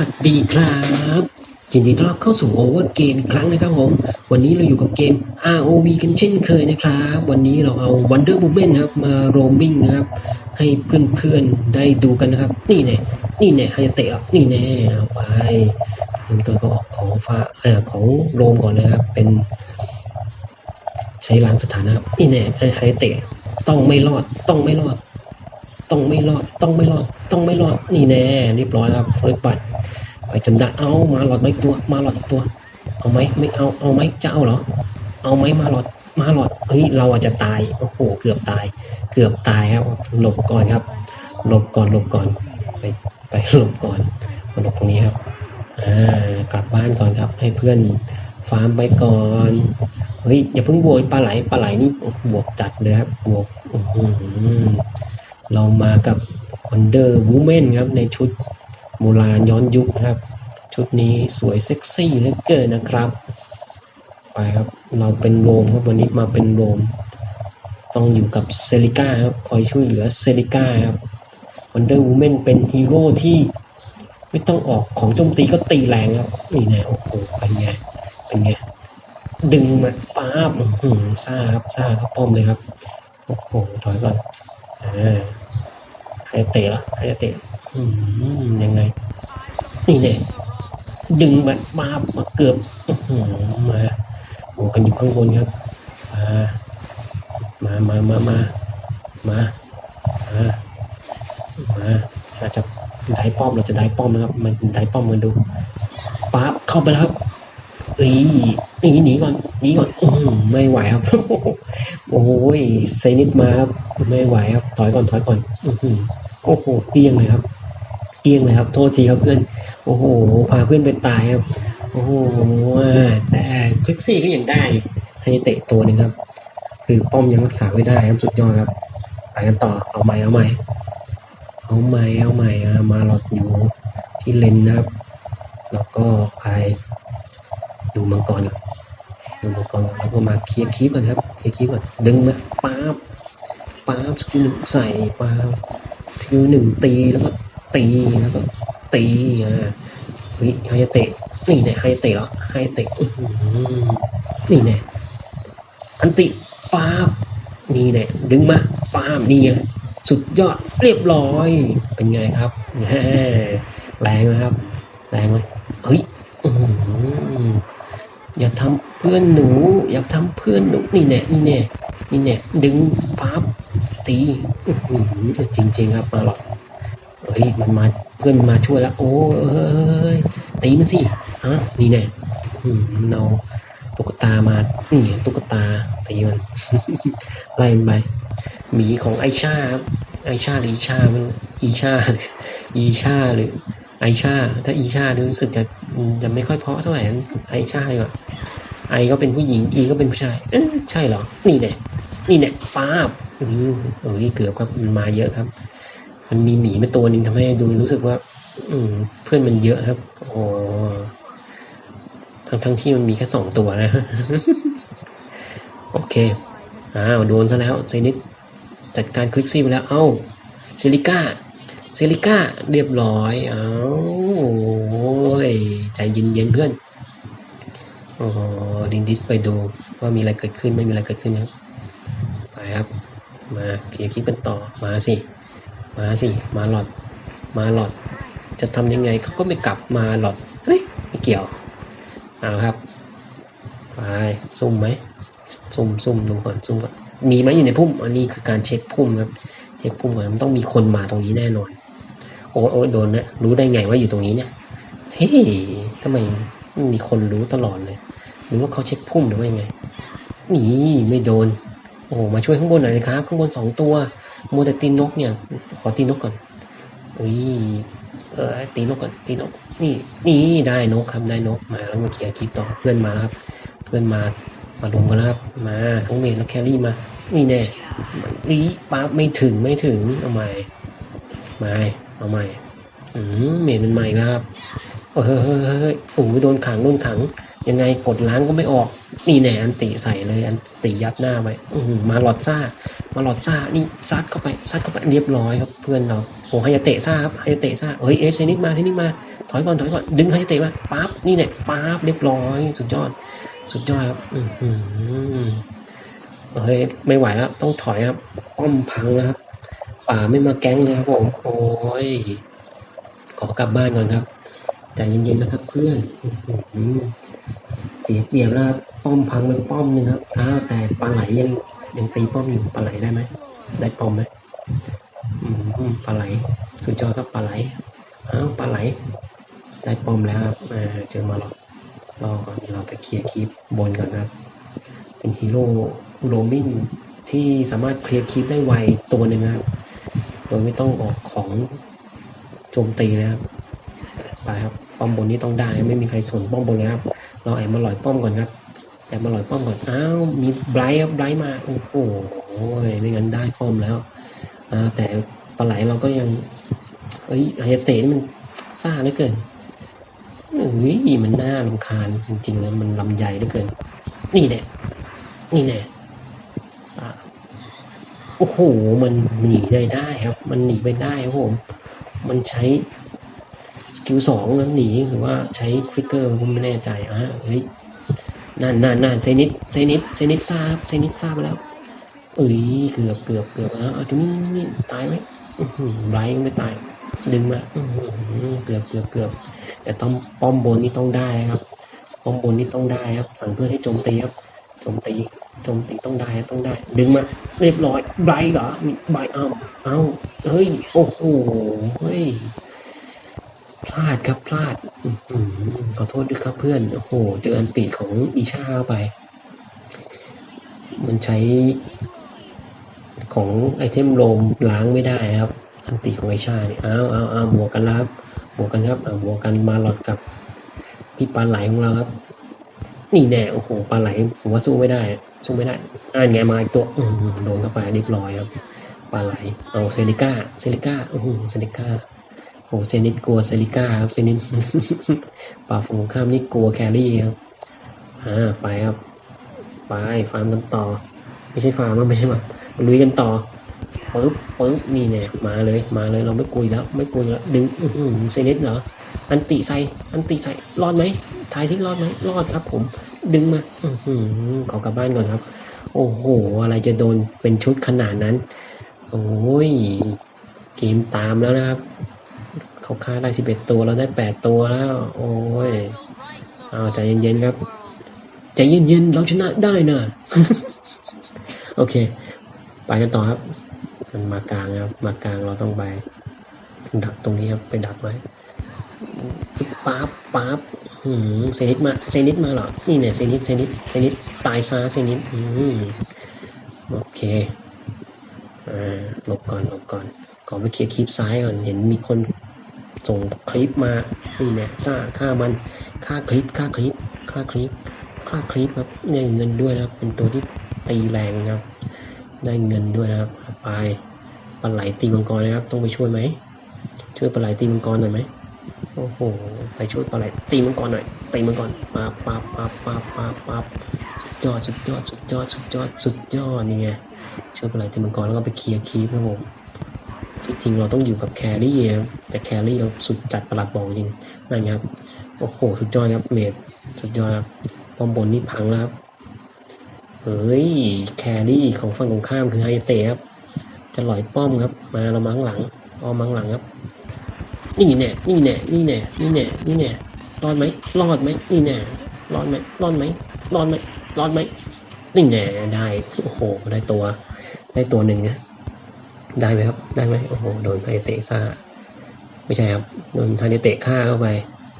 วัสดีครับยินดีต้อนรับเข้าสู่โอเวอร์เกมอีกครั้งนะครับผม วันนี้เราอยู่กับเกม ROV กันเช่นเคยนะครับ วันนี้เราเอา Wonder Woman นะครับมาโรมมิ่งนะครับ ให้เพื่อนๆได้ดูกันนะครับ นี่แน่นี่แน่ไฮเตะนี่แน่เอาไปเริ่มต้นก็ออกของฟ้าเอ่อของโรมก่อนนะครับ เป็น ใช้ล้างสถานะ นี่แน่ไฮเตะต้องไม่รอดต้องไม่รอด ต้องไม่รอด ต้องไม่รอด ต้องไม่รอด นี่แน่เรียบร้อยครับ เฟิร์สบัตไปจนได้เอามาหลอดไม่ตัว มาหลอดอีกตัว เอาไหมไม่เอา เอาไหมจะเอาเหรอ เอาไหมมาหลอด มาหลอด เฮ้ย เราอาจจะตาย โอ้โห เกือบตาย เกือบตายครับ หลบก่อนครับ หลบก่อน หลบก่อน ไป ไปหลบก่อนมาหลบตรงนี้ครับ อ่า กลับบ้านก่อนครับ ให้เพื่อนฟาร์มไปก่อน เฮ้ย อย่าเพิ่งบวกปลาไหล ปลาไหลนี่บวกจัดเลยครับ บวก อื้อหือ เรามากับ Wonder Woman ครับในชุดโบราณย้อนยุคนะครับ ชุดนี้สวยเซ็กซี่เหลือเกินนะครับ ไปครับเราเป็นโรมครับวันนี้มาเป็นโรม ต้องอยู่กับเซริก้าครับคอยช่วยเหลือเซริก้าครับ Wonder Woman เป็นฮีโร่ที่ไม่ต้องออกของโจมตีก็ตีแรงครับนี่น่โอ้โหเป็นไงเป็นไงดึงมาป้าบหือซ่าครับซ่าครับป้อมเลยครับ โอ้โหถอยก่อนอ่า ใครเตะละใครจะเตะยังไง นี่เนี่ยดึงมันมาเกือบมาโอ้กันอยู่ข้างบนครับ มา มา มา มา มา มามาเราจะได้ป้อมเราจะได้ป้อมนะครับ มันได้ป้อมมาดูปั๊บเข้าไปแล้วครับอ หนีหนีก่อนหนีก่อนอืมไม่ไหวครับ โอ้ยเซนิดมาครับไม่ไหวครับ ถอยก่อนถอยก่อนอือโอ้โหเตียงเลยครับเตียงเลยครับ โทษทีครับเพื่อน โอ้โหพาเพื่อนไปตายครับ โอ้โหแต่คลิกซี่ก็ยังได้ให้เตะตัวหนึ่งครับ คือป้อมยังรักษาไม่ได้ครับสุดยอดครับไปกันต่อเอาใหม่เอาใหม่เอาใหม่เอาใหม่มาหลอดอยู่ที่เลนนะครับ แล้วก็ไป ดูมังกรดูมังกรแล้วก็มาเคลียร์คีบก่อนครับเคลียร์คีบก่อนดึงมาป๊าบป๊าบสกิลหนึ่งใส่ป๊าบสกิลหนึ่งตีแล้วก็ตีแล้วก็ตีอ่าเฮ้ยไฮเตะนี่เนี่ยไฮเตะเหรอไฮเตะอือนี่เนี่ยอันติป๊าบนี่เนี่ยดึงมาป๊าบนี่ไงสุดยอดเรียบร้อยเป็นไงครับแรงนะครับแรงไหมเฮ้ย อย่าทำเพื่อนหนู อย่าทำเพื่อนหนูนี่แน่นี่แน่นี่แน่ดึงปั๊บตีอื้อหือจริงครับมาหรอกเฮ้ยมันมาเพื่อนมาช่วยแล้ว โอ้ยตีมันสิฮะนี่แน่อืมมันเอาตุ๊กตามานี่ตุ๊กตาตีมันไล่มันไปหมีของไอชาครับไอชาหรืออีชาไม่รู้อีชาหรืออีชาหรือ ไอชา ถ้าอีชาดูรู้สึกจะจะไม่ค่อยเพาะเท่าไหร่ไอชาดีกว่าไอก็เป็นผู้หญิง อีก็เป็นผู้ชาย เอ๊ะใช่เหรอ นี่แน่นี่แน่ป้าบอือเออเกือบครับมันมาเยอะครับ มันมีหมีมาตัวหนึ่งทำให้ดูรู้สึกว่า อืม เพื่อนมันเยอะครับ โอ้ทั้งทั้งที่มันมีแค่สองตัวนะ โอเค อ้าวโดนซะแล้วเซนิดจัดการคลิกซี่ไปแล้ว เอ้าเซริก้า ซริก้าเรียบร้อย เอาโอ้ยใจเย็นๆเพื่อนโอ้ดินดิสไปดูว่ามีอะไรเกิดขึ้นไม่มีอะไรเกิดขึ้นนะครับไปครับ มาเคลียร์คลิปกันต่อมาสิ มาสิ มาหลอด มาหลอด จะทำยังไงเขาก็ไม่กลับมาหลอด เฮ้ยไม่เกี่ยวเอาครับไปซุ่มไหมซุ่มซุ่มดูก่อนซุ่มก่อนมีไหมอยู่ในพุ่ม อันนี้คือการเช็คพุ่มครับ เช็คพุ่มก่อนมันต้องมีคนมาตรงนี้แน่นอน โอ้ยโอ้โดนนะรู้ได้ไงว่าอยู่ตรงนี้เนี่ย เฮ้ยทำไมมีคนรู้ตลอดเลย หรือว่าเขาเช็คพุ่มหรือว่ายังไง นี่ไม่โดน โอ้มาช่วยข้างบนหน่อยนะครับ ข้างบนสองตัวโมวแต่ตีนกเนี่ย ขอตีนกก่อนเอ้ยเออตีนกก่อนตีนก นี่นี่ได้นกครับได้นกมาแล้วมาเคลียร์คลิปต่อเพื่อนมาครับ เพื่อนมามาลงกันแล้วครับมาทั้งเมดและแครี่มานี่แน่นี่ปั๊บไม่ถึงไม่ถึงเอาใหม่ม่ เอาใหม่อืมเมดมันใหม่ครับเฮ้ยเฮ้ยเฮ้ยโอ้ยโดนขังโดนขัง ยังไงกดล้างก็ไม่ออก นี่แน่อันติใส่เลยอันติยัดหน้าไว้มาหลอดซ่า มาหลอดซ่า นี่ซัดเข้าไปซัดเข้าไปเรียบร้อยครับเพื่อนเราโอ้ไฮยาเตะซ่าครับไฮยาเตะซ่าเฮ้ยเอชนิดมาเชนิดมา ถอยก่อนถอยก่อนดึงให้เตะมาปั๊บนี่เนี่ยปั๊บเรียบร้อย สุดยอด สุดยอดครับอือหือเฮ้ยไม่ไหวแล้วต้องถอยครับป้อมพังแล้วครับ ป่าไม่มาแก๊งเลยครับผมโอ้ยขอกลับบ้านก่อนครับใจเย็นๆนะครับ เพื่อนเสียเปรียบแล้วป้อมพังไปป้อมนึงครับอ้าวแต่ปลาไหลยังยังตีป้อมอยู่ปลาไหลได้ไหมได้ป้อมไหมอืมปลาไหลสุดยอดครับปลาไหลอ้าวปลาไหล ได้ป้อมแล้วครับอ่าเจอมาหรอกรอก่อนเราไปเคลียร์คลิปบนก่อนครับเป็นฮีโร่โรมิงที่สามารถเคลียร์คลิปได้ไวตัวหนึ่งครับ โดยไม่ต้องออกของโจมตีนะครับไปครับป้อมบนนี้ต้องได้ไม่มีใครสนป้อมบนเลยครับเราแอบมาลอยป้อมก่อนครับแอบมาลอยป้อมก่อนอ้าวมีไบรท์ครับไบรท์มาโอ้โหไม่งั้นได้ป้อมแล้วอแต่ปลาไหลเราก็ยังเอ้ยไฮเตะนี่มันซ่าเหลือเกินเอ้ยมันน่ารำคาญจริงๆแล้วมันลำใหญ่เหลือเกิน นี่แน่นี่แน่อะ โอ้โห มันหนีได้ได้ครับ มันหนีไปได้ครับผม มันใช้สกิลสองแล้วหนีหรือว่าใช้ฟิกเกอร์ผมไม่แน่ใจอะเฮ้ยนั่นนั่นนั่นเซนิดเซนิดเซนิดซ่าครับเซนิดซ่าไปแล้ว เอ้ยเกือบเกือบเกือบแล้วเอาทีนี้นี่ตายไหมอื้อหือไบรท์ไม่ตาย ดึงมาเกือบเกือบเกือบแต่ต้องป้อมบนนี่ต้องได้ครับป้อมบนนี่ต้องได้ครับ สั่งเพื่อนให้โจมตีครับโจมตี จมตีต้องได้ต้องได้ ดึงมาเรียบร้อยไบรท์เหรอมีไบรท์อ้าเอ้าเฮ้ยโอ้โหเฮ้ยพลาดครับพลาดอขอโทษด้วยครับเพื่อนโอ้โหเจออันติของอีชาไป มันใช้ของไอเทมโลมล้างไม่ได้ครับ อันติของไอชาเนี่ยอ้าวอ้าวอ้าวบวกกันครับบวกกันครับอ่าบวกกันมาหลอดกับพี่ปลาไหลของเราครับ นี่แน่โอ้โหปลาไหลผมว่าสู้ไม่ได้ สู้ไม่ได้อ่านไงมาอีกตัวโดนเข้าไปเรียบร้อยครับปลาไหลเอาเซริก้าเซริก้าโอ้โหเซริก้าโอ้เซนิดกลัวเซริก้าครับเซนิดป่าฝั่งข้ามนี่กลัวแครี่ครับอ่าไปครับไปฟาร์มกันต่อ ไม่ใช่ฟาร์มไม่ใช่มาลุยกันต่อปึ๊บปึ๊บนี่เนี่ยมาเลยมาเลยเราไม่กุยแล้ว ไม่กุยแล้วดึงอื้อเซนิสเหรออันติใสอันติใสรอดไหมทายสิรอดไหมรอดครับผม ดึงมาอื้อหือขอกลับบ้านก่อนครับ โอ้โห อะไรจะโดนเป็นชุดขนาดนั้น โอ้ย เกมตามแล้วนะครับ เขาฆ่าได้สิบเอ็ดตัวเราได้แปดตัวแล้ว โอ้ย เอาใจเย็นๆครับ ใจเย็นๆ เราชนะได้นะ โอเค ไปกันต่อครับ มันมากลางครับ มากลางเราต้องไป ดักตรงนี้ครับ ไปดักไว้ปั๊บปั๊บ หืมเซนิดมาเซนิดมาเหรอ นี่เนี่ยเซนิดเซนิดเซนิดตายซาเซนิดอืมโอเคอ่าหลบก่อนหลบก่อนขอไปเคลียร์คลิปซ้ายก่อน เห็นมีคนส่งคลิปมา นี่เนี่ยซ่าฆ่ามันค่าคลิปค่าคลิปค่าคลิปค่าคลิปครับได้เงินด้วยนะครับเป็นตัวที่ตีแรงนะครับ ได้เงินด้วยนะครับไปปลาไหลตีมังกรนะครับต้องไปช่วยไหมช่วยปลาไหลตีมังกรหน่อยไหม โอ้โห ไปช่วยปลาไหลตีมังกรหน่อยตีมังกรปั๊บปั๊บปั๊บปั๊บปั๊บปั๊บสุดยอดสุดยอดสุดยอดสุดยอดสุดยอดนี่ไงช่วยปลาไหลตีมังกรแล้วก็ไปเคลียร์คีบครับผมจริงๆเราต้องอยู่กับแครี่แต่แครี่เราสุดจัดประหลัดบอกจริงนั่นครับโอ้โหสุดยอดครับเมดสุดยอดครับป้อมบนนี่พังแล้วครับเฮ้ยแครี่ของฝั่งตรงข้ามคือไฮเตะครับจะลอยป้อมครับ มาเรามาข้างหลังอ้อมมาข้างหลังครับ นี่แน่นี่แน่นี่แน่นี่แน่นี่แน่รอดไหมรอดไหมนี่แน่รอดไหมรอดไหมรอดไหมรอดไหมนี่แน่ได้โอ้โหได้ตัว ได้ตัวหนึ่งนะได้ไหมครับได้ไหมโอ้โหโดนไฮเตะซ่าไม่ใช่ครับโดนไฮเตะฆ่าเข้าไป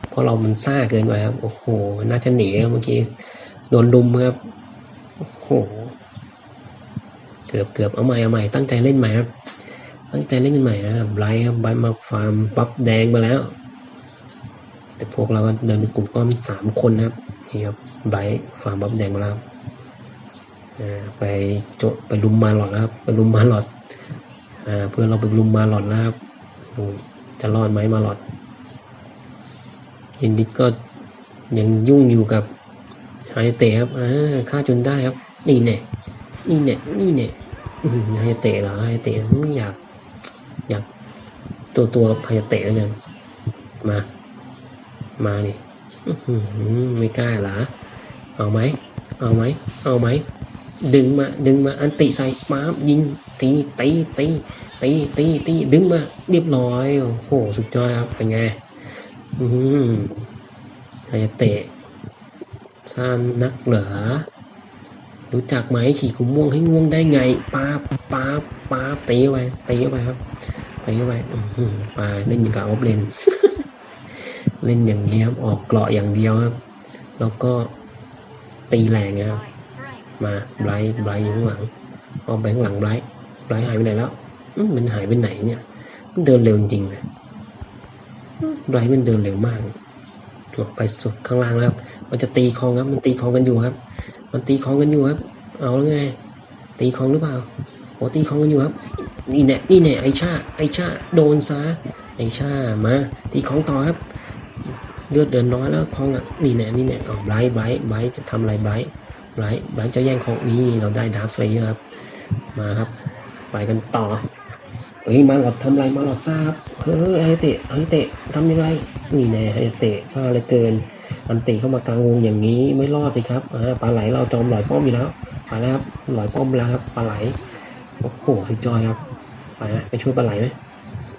เพราะเรามันซ่าเกินไปครับโอ้โหน่าจะหนีเมื่อกี้โดนลุมครับโอ้โหเกือบเกือบเอาใหม่เอาใหม่ตั้งใจเล่นใหม่ครับ ตั้งใจเล่นกันใหม่ครับไบรท์ครับไบรท์มาฟาร์มปั๊บแดงมาแล้ว แต่พวกเราก็เดินเป็นกลุ่มก้อนสามคนนะครับนี่ครับไบรท์ฟาร์มปั๊บแดงมาแล้วอ่าไปโจไปลุมมาหลอดแล้วครับ ไปลุมมาหลอดอ่าเพื่อนเราไปลุมมาหลอดแล้วครับจะรอดไหมมาหลอดยินดิก็ยังยุ่งอยู่กับไฮเตะครับอ่าฆ่าจนได้ครับ นี่แน่นี่แน่นี่แน่อืมไฮเตะเหรอไฮเตะไม่อยาก ยากตัวตัวไฮเตะแล้วกันมา มาดิอื้อหือไม่กล้าเหรอเอาไหมเอาไหมเอาไหมดึงมาดึงมาอันติใส่ม้ามยิงตีตีตีตีตีตีดึงมาเรียบร้อยโอ้โหสุดยอดครับเป็นไงอืมใครจะเตะซานนักเหรอ รู้จักไหมฉีกขุมม่วงให้ง่วงได้ไงป้าป้าป้าบตีเข้าไปตีเข้าไปครับตีเข้าไปอื้ปลาเล่นอย่างกับออฟเลนเล่นอย่างนี้ครับออกเกราะอย่างเดียวครับ แล้วก็ตีแรงนะครับมาไบรท์ไบรท์อยู่ข้างหลังออกไปข้างหลังไบรท์ไบรท์หายไปไหนแล้วมันหายไปไหนเนี่ยมันเดินเร็วจริงนะไบรท์มันเดินเร็วมากออกไปสุดข้างล่างแล้ว มันจะตีคลองครับ มันตีคลองกันอยู่ครับ มันตีคลองกันอยู่ครับ เอาแล้วไง ตีคลองหรือเปล่าโอ้ตีคลองกันอยู่ครับ นี่แน่นี่แน่ไอชาไอชาโดนซะ ไอชามา ตีคลองต่อครับ เลือดเดินน้อยแล้วคลองอะ นี่แน่นี่แน่เอาไบรท์ไบรท์ไบรท์จะทำอะไรไบรท์ไบรท์ไบรท์จะแย่งของนี่เราได้ดาร์คสเลเยอร์ครับ มาครับ ไปกันต่อเฮ้ยมาหลอดทำอะไรมาหลอดทราบเฮ้ยไอเตะไอเตะทำยังไงนี่แน่ไอเตะซ่าเลือเกิน อันติเข้ามากลางวงอย่างนี้ไม่รอดสิครับอ่าปลาไหลเราจอมหลอยป้อมอยู่แล้วไปแล้วครับหลอยป้อมแล้วครับปลาไหลโอ้โหสุดยอดครับไปฮะไปช่วยปลาไหลไหม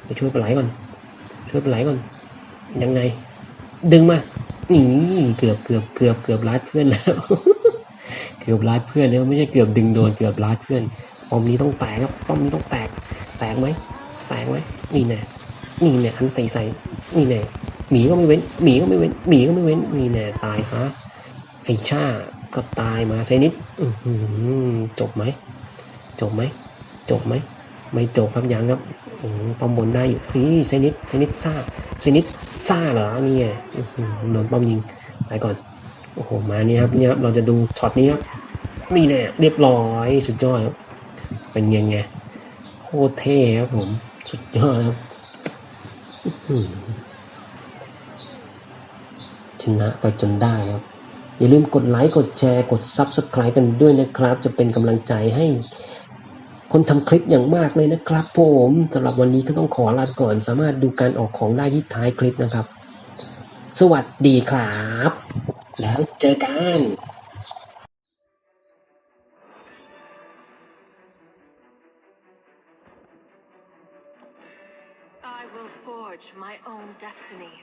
ไปช่วยปลาไหลก่อน ช่วยปลาไหลก่อน ยังไง ดึงมานี่เกือบเกือบเกือบเกือบลัดเพื่อนแล้วเกือบลัดเพื่อนแล้วไม่ใช่เกือบดึงโดนเกือบลัดเพื่อนป้อมนี้ต้องแตกครับป้อมนี้ต้องแตก แตกไหมแตกไหมนี่แน่นี่แน่อันตีใส่นี่แน่ หมีก็ไม่เว้น หมีก็ไม่เว้น หมีก็ไม่เว้น นี่แน่ตายซะ ไอชาก็ตายมาเซนิดอือหือจบไหม จบไหม จบไหม ไม่จบครับยังครับอป้อมบนได้อยู่นี่เซนิดเซนิดซ่าเซนิดซ่าเหรอนี่ไงโดนป้อมยิง ไปก่อน โอ้โห มานี่ครับเนี่ยครับ เราจะดูช็อตนี้ครับ นี่แน่เรียบร้อย สุดยอดครับ เป็นยังไง โคตรเท่ครับผม สุดยอดครับ ชนะไปจนได้ครับ อย่าลืมกดไลค์กดแชร์กด Subscribe กันด้วยนะครับ จะเป็นกำลังใจให้คนทำคลิปอย่างมากเลยนะครับผมสำหรับวันนี้ก็ต้องขอลาไปก่อน สามารถดูการออกของได้ที่ท้ายคลิปนะครับ สวัสดีครับ แล้วเจอกัน I will forge my own destiny.